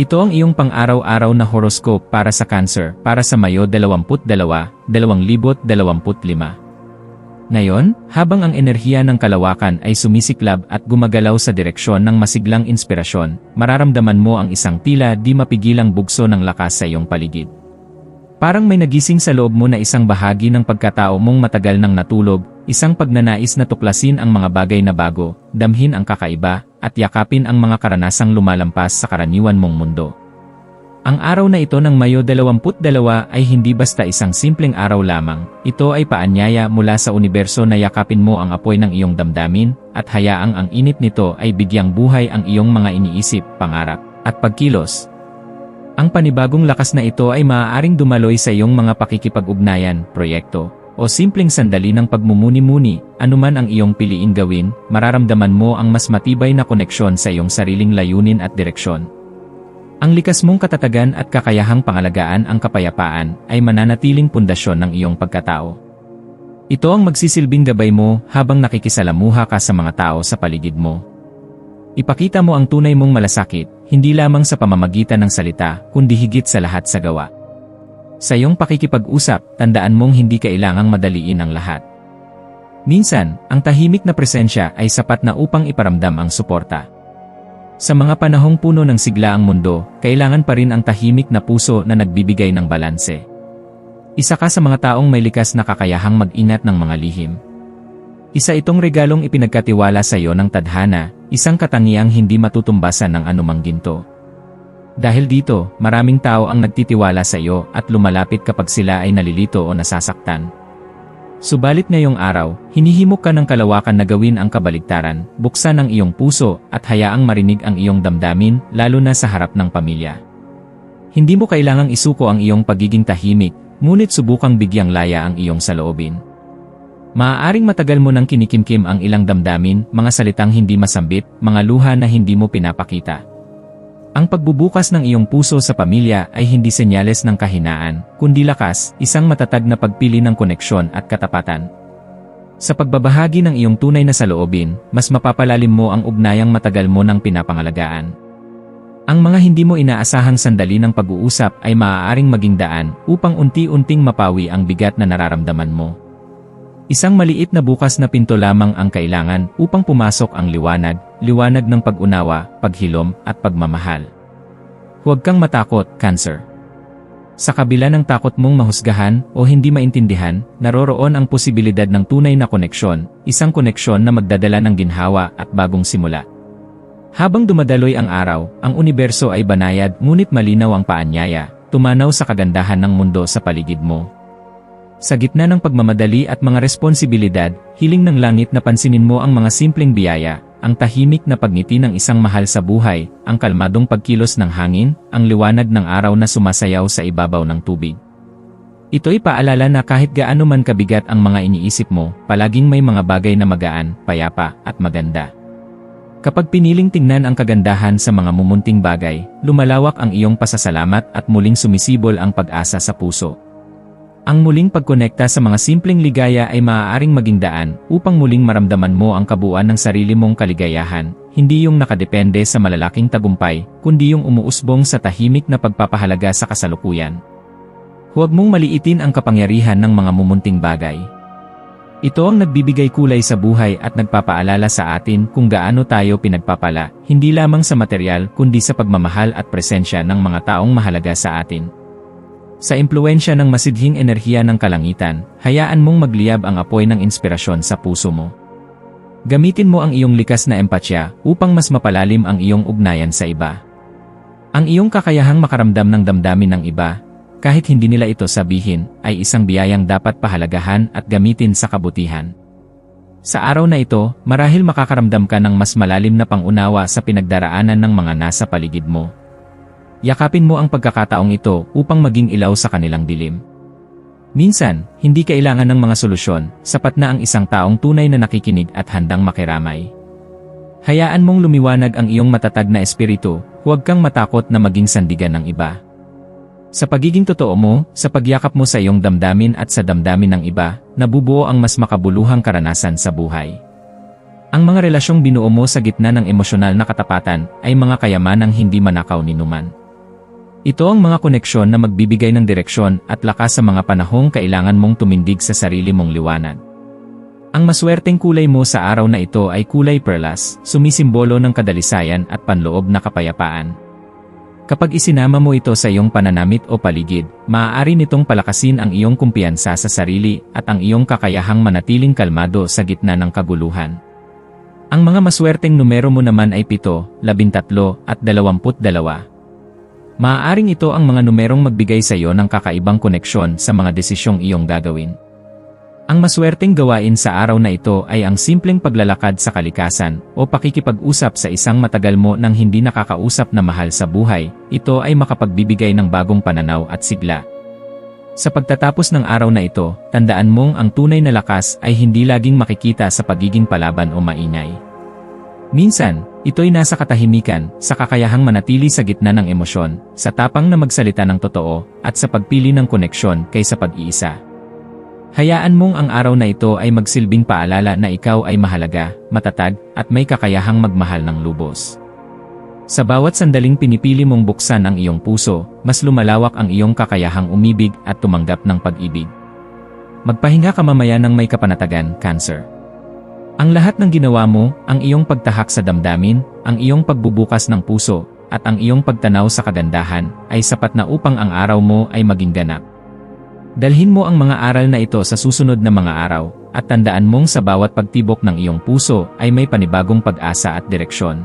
Ito ang iyong pang-araw-araw na horoscope para sa Cancer para sa Mayo 22, 2025. Ngayon, habang ang enerhiya ng kalawakan ay sumisiklab at gumagalaw sa direksyon ng masiglang inspirasyon, mararamdaman mo ang isang tila di mapigilang bugso ng lakas sa iyong paligid. Parang may nagising sa loob mo na isang bahagi ng pagkatao mong matagal nang natulog, isang pagnanais na tuklasin ang mga bagay na bago, damhin ang kakaiba, at yakapin ang mga karanasang lumalampas sa karaniwan mong mundo. Ang araw na ito ng Mayo 22 ay hindi basta isang simpleng araw lamang, ito ay paanyaya mula sa universo na yakapin mo ang apoy ng iyong damdamin, at hayaang ang init nito ay bigyang buhay ang iyong mga iniisip, pangarap, at pagkilos. Ang panibagong lakas na ito ay maaaring dumaloy sa iyong mga pakikipag-ugnayan, proyekto, o simpleng sandali ng pagmumuni-muni, anuman ang iyong piliin gawin, mararamdaman mo ang mas matibay na koneksyon sa iyong sariling layunin at direksyon. Ang likas mong katatagan at kakayahang pangalagaan ang kapayapaan ay mananatiling pundasyon ng iyong pagkatao. Ito ang magsisilbing gabay mo habang nakikisalamuha ka sa mga tao sa paligid mo. Ipakita mo ang tunay mong malasakit, hindi lamang sa pamamagitan ng salita, kundi higit sa lahat sa gawa. Sa iyong pakikipag-usap, tandaan mong hindi kailangang madaliin ang lahat. Minsan, ang tahimik na presensya ay sapat na upang iparamdam ang suporta. Sa mga panahong puno ng sigla ang mundo, kailangan pa rin ang tahimik na puso na nagbibigay ng balanse. Isa ka sa mga taong may likas na kakayahang mag-inat ng mga lihim. Isa itong regalong ipinagkatiwala sa iyo ng tadhana, isang katangiang hindi matutumbasan ng anumang ginto. Dahil dito, maraming tao ang nagtitiwala sa iyo at lumalapit kapag sila ay nalilito o nasasaktan. Subalit ngayong araw, hinihimok ka ng kalawakan na gawin ang kabaligtaran, buksan ang iyong puso at hayaang marinig ang iyong damdamin, lalo na sa harap ng pamilya. Hindi mo kailangang isuko ang iyong pagiging tahimik, ngunit subukang bigyang laya ang iyong saloobin. Maaaring matagal mo nang kinikimkim ang ilang damdamin, mga salitang hindi masambit, mga luha na hindi mo pinapakita. Ang pagbubukas ng iyong puso sa pamilya ay hindi senyales ng kahinaan, kundi lakas, isang matatag na pagpili ng koneksyon at katapatan. Sa pagbabahagi ng iyong tunay na saloobin, mas mapapalalim mo ang ugnayang matagal mo nang pinapangalagaan. Ang mga hindi mo inaasahang sandali ng pag-uusap ay maaaring maging daan upang unti-unting mapawi ang bigat na nararamdaman mo. Isang maliit na bukas na pinto lamang ang kailangan upang pumasok ang liwanag, liwanag ng pag-unawa, paghilom, at pagmamahal. Huwag kang matakot, Cancer. Sa kabila ng takot mong mahusgahan o hindi maintindihan, naroroon ang posibilidad ng tunay na koneksyon, isang koneksyon na magdadala ng ginhawa at bagong simula. Habang dumadaloy ang araw, ang universo ay banayad ngunit malinaw ang paanyaya, tumanaw sa kagandahan ng mundo sa paligid mo. Sa gitna ng pagmamadali at mga responsibilidad, hiling ng langit na pansinin mo ang mga simpleng biyaya, ang tahimik na pagngiti ng isang mahal sa buhay, ang kalmadong pagkilos ng hangin, ang liwanag ng araw na sumasayaw sa ibabaw ng tubig. Ito'y paalala na kahit gaano man kabigat ang mga iniisip mo, palaging may mga bagay na magaan, payapa, at maganda. Kapag piniling tingnan ang kagandahan sa mga mumunting bagay, lumalawak ang iyong pasasalamat at muling sumisibol ang pag-asa sa puso. Ang muling pagkonekta sa mga simpleng ligaya ay maaaring maging daan upang muling maramdaman mo ang kabuuan ng sarili mong kaligayahan, hindi yung nakadepende sa malalaking tagumpay, kundi yung umuusbong sa tahimik na pagpapahalaga sa kasalukuyan. Huwag mong maliitin ang kapangyarihan ng mga mumunting bagay. Ito ang nagbibigay kulay sa buhay at nagpapaalala sa atin kung gaano tayo pinagpapala, hindi lamang sa material kundi sa pagmamahal at presensya ng mga taong mahalaga sa atin. Sa impluensya ng masidhing enerhiya ng kalangitan, hayaan mong magliyab ang apoy ng inspirasyon sa puso mo. Gamitin mo ang iyong likas na empatya upang mas mapalalim ang iyong ugnayan sa iba. Ang iyong kakayahang makaramdam ng damdamin ng iba, kahit hindi nila ito sabihin, ay isang biyayang dapat pahalagahan at gamitin sa kabutihan. Sa araw na ito, marahil makakaramdam ka ng mas malalim na pangunawa sa pinagdaraanan ng mga nasa paligid mo. Yakapin mo ang pagkakataong ito upang maging ilaw sa kanilang dilim. Minsan, hindi kailangan ng mga solusyon, sapat na ang isang taong tunay na nakikinig at handang makiramay. Hayaan mong lumiwanag ang iyong matatag na espiritu, huwag kang matakot na maging sandigan ng iba. Sa pagiging totoo mo, sa pagyakap mo sa iyong damdamin at sa damdamin ng iba, nabubuo ang mas makabuluhang karanasan sa buhay. Ang mga relasyong binuo mo sa gitna ng emosyonal na katapatan ay mga kayamanang hindi manakaw ni numan. Ito ang mga koneksyon na magbibigay ng direksyon at lakas sa mga panahong kailangan mong tumindig sa sarili mong liwanag. Ang maswerteng kulay mo sa araw na ito ay kulay perlas, sumisimbolo ng kadalisayan at panloob na kapayapaan. Kapag isinama mo ito sa iyong pananamit o paligid, maaari nitong palakasin ang iyong kumpiyansa sa sarili at ang iyong kakayahang manatiling kalmado sa gitna ng kaguluhan. Ang mga maswerteng numero mo naman ay 7, 13 at 22. Maaaring ito ang mga numerong magbigay sa iyo ng kakaibang koneksyon sa mga desisyong iyong gagawin. Ang maswerteng gawain sa araw na ito ay ang simpleng paglalakad sa kalikasan o pakikipag-usap sa isang matagal mo nang hindi nakakausap na mahal sa buhay, ito ay makapagbibigay ng bagong pananaw at sigla. Sa pagtatapos ng araw na ito, tandaan mong ang tunay na lakas ay hindi laging makikita sa pagiging palaban o maingay. Minsan, ito'y nasa katahimikan, sa kakayahang manatili sa gitna ng emosyon, sa tapang na magsalita ng totoo, at sa pagpili ng koneksyon kaysa pag-iisa. Hayaan mong ang araw na ito ay magsilbing paalala na ikaw ay mahalaga, matatag, at may kakayahang magmahal ng lubos. Sa bawat sandaling pinipili mong buksan ang iyong puso, mas lumalawak ang iyong kakayahang umibig at tumanggap ng pag-ibig. Magpahinga ka mamaya ng may kapanatagan, Cancer. Ang lahat ng ginawa mo, ang iyong pagtahak sa damdamin, ang iyong pagbubukas ng puso, at ang iyong pagtanaw sa kagandahan, ay sapat na upang ang araw mo ay maging ganap. Dalhin mo ang mga aral na ito sa susunod na mga araw, at tandaan mong sa bawat pagtibok ng iyong puso ay may panibagong pag-asa at direksyon.